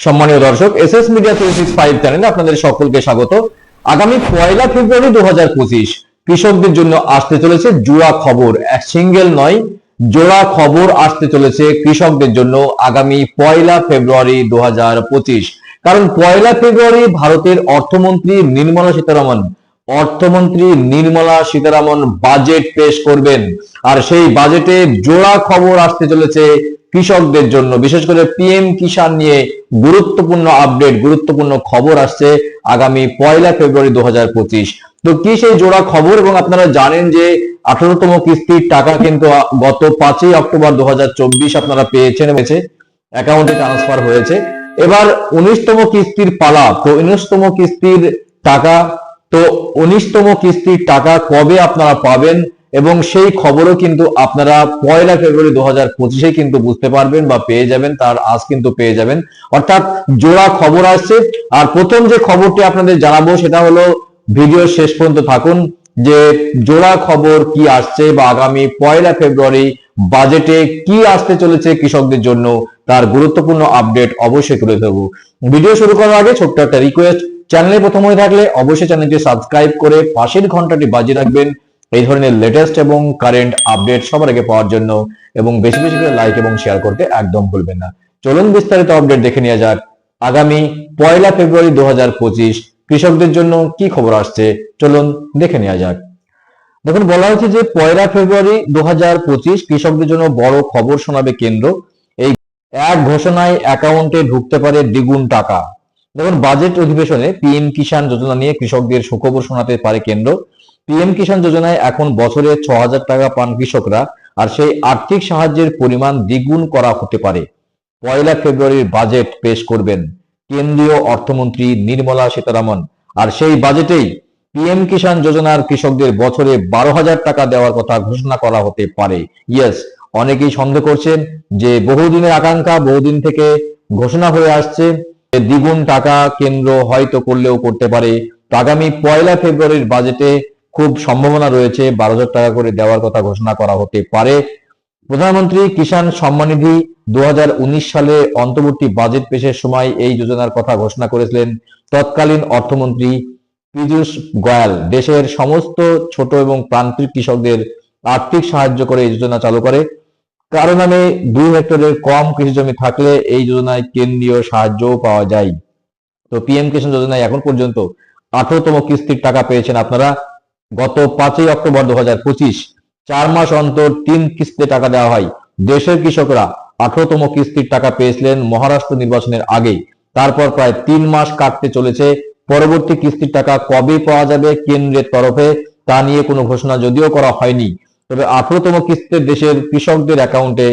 সম্মানীয় দর্শক S S media three six five চ্যানেলে আপনাদের সকলকে স্বাগত। আগামী পয়লা ফেব্রুয়ারি দু হাজার পঁচিশ, কৃষকদের জন্য আসতে চলেছে জোড়া খবর। এক সিঙ্গেল নয়, জোড়া খবর আসতে চলেছে কৃষকদের জন্য আগামী পয়লা ফেব্রুয়ারি দু হাজার পঁচিশ। কারণ পয়লা ফেব্রুয়ারি ভারতের অর্থমন্ত্রী নির্মলা সীতারামন, অর্থমন্ত্রী নির্মলা সীতারামন বাজেট পেশ করবেন। আর সেই বাজেটে জোড়া খবর আসতে চলেছে কৃষকদের জন্য, বিশেষ করে পিএম কিষাণ নিয়ে গুরুত্বপূর্ণ আপডেট গুরুত্বপূর্ণ খবর আসছে আগামী পয়লা ফেব্রুয়ারি দু তো কি সেই জোড়া খবর? এবং আপনারা জানেন যে আঠারোতম কিস্তির টাকা কিন্তু গত পাঁচই অক্টোবর দু হাজার চব্বিশ আপনারা পেয়েছেন হয়েছে অ্যাকাউন্টে ট্রান্সফার হয়েছে। এবার উনিশতম কিস্তির পালা, তো উনিশতম কিস্তির টাকা, তো উনিশতম কিস্তির টাকা কবে আপনারা পাবেন? এবং সেই খবরও কিন্তু আপনারা পয়লা ফেব্রুয়ারি দু হাজার পঁচিশে কিন্তু বুঝতে পারবেন বা পেয়ে যাবেন, তার আজ কিন্তু পেয়ে যাবেন। অর্থাৎ জোড়া খবর আসছে। আর প্রথম যে খবরটি আপনাদের জানাব সেটা হলো ভিডিও শেষ পর্যন্ত থাকুন, যে জোড়া খবর কি আসছে বা আগামী পয়লা ফেব্রুয়ারি বাজেটে কি আসতে চলেছে কৃষকদের জন্য, তার গুরুত্বপূর্ণ আপডেট অবশ্যই তুলে ধরবো। ভিডিও শুরু করার আগে ছোট্ট একটা রিকোয়েস্ট চ্যানেলে প্রথম হয়ে থাকলে অবশ্যই চ্যানেলটি সাবস্ক্রাইব করে পাশের ঘন্টাটি বাজিয়ে রাখবেন। এই ধরনের লেটেস্ট এবং কারেন্ট আপডেট সবার আগে পাওয়ার জন্য এবং বেশি বেশি করে লাইক এবং শেয়ার করতে একদম ভুলবেন না। চলুন বিস্তারিত আপডেট দেখে নেওয়া যাক। আগামী পয়লা ফেব্রুয়ারি দু কৃষকদের জন্য কি খবর আসছে? চলুন দেখে নেওয়া যাক। দেখুন, বলা হয়েছে যে পয়লা ফেব্রুয়ারি দু হাজার পঁচিশ, কৃষকদের জন্য বড় খবর শোনাবে কেন্দ্র। এই এক ঘোষণায় অ্যাকাউন্টে ঢুকতে পারে দ্বিগুণ টাকা। দেখুন বাজেট অধিবেশনে পিএম কিষাণ যোজনা নিয়ে কৃষকদের সুখবর শোনাতে পারে কেন্দ্র। পিএম কিষাণ যোজনায় এখন বছরে ছ হাজার টাকা পান কৃষকরা, আর সেই আর্থিক সাহায্যের পরিমাণ দ্বিগুণ করা হতে পারে। পয়লা ফেব্রুয়ারির বাজেট পেশ করবেন কেন্দ্রীয় অর্থমন্ত্রী নির্মলা সীতারামন। আর সেই বাজেটেই পিএম কিষাণ যোজনার কৃষকদের বছরে বারো হাজার টাকা দেওয়ার কথা ঘোষণা করা হতে পারে। ইয়েস, অনেকেই সন্দেহ করছেন যে বহুদিনের আকাঙ্ক্ষা বহুদিন থেকে ঘোষণা হয়ে আসছে দ্বিগুণ টাকা কেন্দ্র হয়তো করলেও করতে পারে। আগামী পয়লা ফেব্রুয়ারির বাজেটে খুব সম্ভাবনা রয়েছে, বারো হাজার টাকা করে দেওয়ার কথা ঘোষণা করা হতে পারে। প্রধানমন্ত্রী কিষাণ সম্মানিধি দু সালে অন্তর্বর্তী বাজেট পেশের সময় এই যোজনার কথা ঘোষণা করেছিলেন তৎকালীন অর্থমন্ত্রী পীযূষ গোয়াল। দেশের সমস্ত ছোট এবং প্রান্তিক কৃষকদের আর্থিক সাহায্য করে এই যোজনা চালু করে। কারও নামে দুই হেক্টরের কম কৃষি জমি থাকলে এই যোজনায় কেন্দ্রীয় সাহায্যও পাওয়া যায়। তো পিএম কিষাণ যোজনায় এখন পর্যন্ত আঠারোতম কিস্তির টাকা পেয়েছেন আপনারা। গত পাঁচই অক্টোবর দু হাজার পঁচিশ, চার মাস অন্তর তিন কিস্তিতে টাকা দেওয়া হয়। দেশের কৃষকরা আঠারোতম কিস্তির টাকা পেয়েছিলেন মহারাষ্ট্র নির্বাচনের আগে তারপর প্রায় তিন মাস কাটতে চলেছে। পরবর্তী কিস্তির টাকা কবে পাওয়া যাবে কেন্দ্রের তরফে, তা নিয়ে কোনো ঘোষণা যদিও করা হয়নি। তবে আঠারোতম কিস্তিতে দেশের কৃষকদের অ্যাকাউন্টে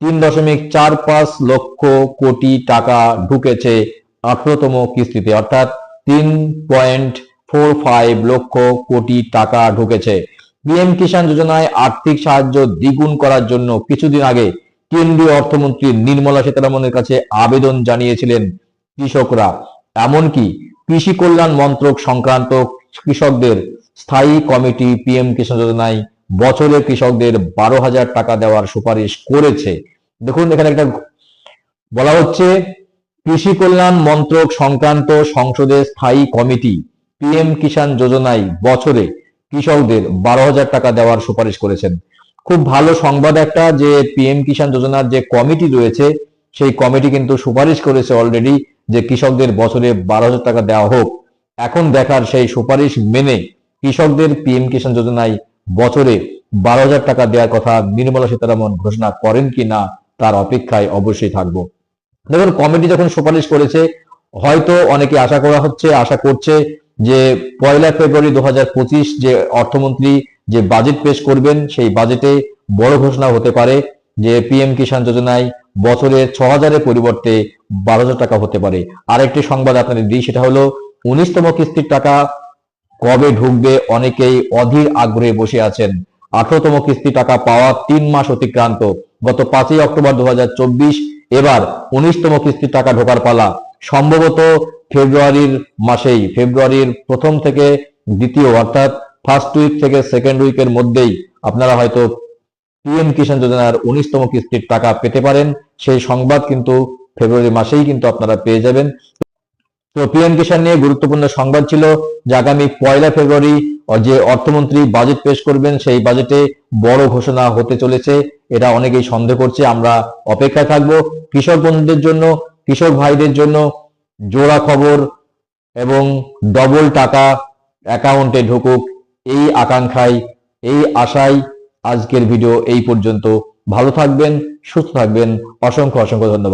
তিন দশমিক চার পাঁচ লক্ষ কোটি টাকা ঢুকেছে আঠারোতম কিস্তিতে, অর্থাৎ তিন point four five lakh crore টাকা ঢুকেছে। পিএম কিষাণ যোজনায় আর্থিক সাহায্য দ্বিগুণ করার জন্য কিছুদিন আগে কেন্দ্রীয় অর্থমন্ত্রী নির্মলা সীতারামনের কাছে আবেদন জানিয়েছিলেন কৃষকরা। এমনকি কৃষি কল্যাণ মন্ত্রক সংক্রান্ত কৃষকদের স্থায়ী কমিটি পিএম কিষাণ যোজনায় বছরে কৃষকদের বারো হাজার টাকা দেওয়ার সুপারিশ করেছে। দেখুন, এখানে একটা বলা হচ্ছে, কৃষি কল্যাণ মন্ত্রক সংক্রান্ত সংসদের স্থায়ী কমিটি পিএম কিষাণ যোজনায় বছরে কৃষকদের বারো হাজার টাকা দেওয়ার সুপারিশ করেছেন। খুব ভালো সংবাদ একটা যে পিএম কিষাণ যোজনার যে কমিটি রয়েছে, সেই কমিটি কিন্তু সুপারিশ করেছে অলরেডি যে কৃষকদের বছরে বারো হাজার টাকা দেওয়া হোক। এখন দেখার সেই সুপারিশ মেনে কৃষকদের পিএম কিষাণ যোজনায় বছরে বারো হাজার টাকা দেওয়ার কথা নির্মলা সীতারামন ঘোষণা করেন কি না, তার অপেক্ষায় অবশ্যই থাকব। দেখুন, কমিটি যখন সুপারিশ করেছে, হয়তো অনেকে আশা করা হচ্ছে, আশা করছে যে পয়লা ফেব্রুয়ারি দু হাজার পঁচিশ যে অর্থমন্ত্রী যে বাজেট পেশ করবেন, সেই বাজেটে বড় ঘোষণা হতে পারে যে পিএম কিষাণ যোজনায় বছরে ছ হাজারের পরিবর্তে বারো টাকা হতে পারে। আরেকটি সংবাদ আপনাদের দিই, সেটা হলো উনিশতম কিস্তির টাকা কবে ঢুকবে অনেকেই অধীর আগ্রহে বসে আছেন। আঠারোতম কিস্তি টাকা পাওয়া তিন মাস অতিক্রান্ত। গত পাঁচই অক্টোবর দু হাজার চব্বিশ এবার উনিশতম কিস্তির টাকা ঢোকার পালা। সম্ভবত ফেব্রুয়ারির মাসেই, ফেব্রুয়ারির প্রথম থেকে দ্বিতীয়, অর্থাৎ ফার্স্ট উইক থেকে সেকেন্ড উইকের মধ্যেই আপনারা হয়তো পিএম কিষাণ যোজনার উনিশতম কিস্তির টাকা পেতে পারেন। সেই সংবাদ কিন্তু ফেব্রুয়ারি মাসেই কিন্তু আপনারা পেয়ে যাবেন। তো পিএম কিষাণ নিয়ে গুরুত্বপূর্ণ সংবাদ ছিল যে আগামী পয়লা ফেব্রুয়ারি যে অর্থমন্ত্রী বাজেট পেশ করবেন, সেই বাজেটে বড় ঘোষণা হতে চলেছে। এটা অনেকেই সন্দেহ করছে, আমরা অপেক্ষায় থাকব। কৃষক বন্ধুদের জন্য, কৃষক ভাইদের জন্য জোড়া খবর এবং ডবল টাকা অ্যাকাউন্টে ঢুকুক। এই আকাঙ্ক্ষায় এই আশায় আজকের ভিডিও এই পর্যন্ত। ভালো থাকবেন, সুস্থ থাকবেন। অসংখ্য অসংখ্য ধন্যবাদ।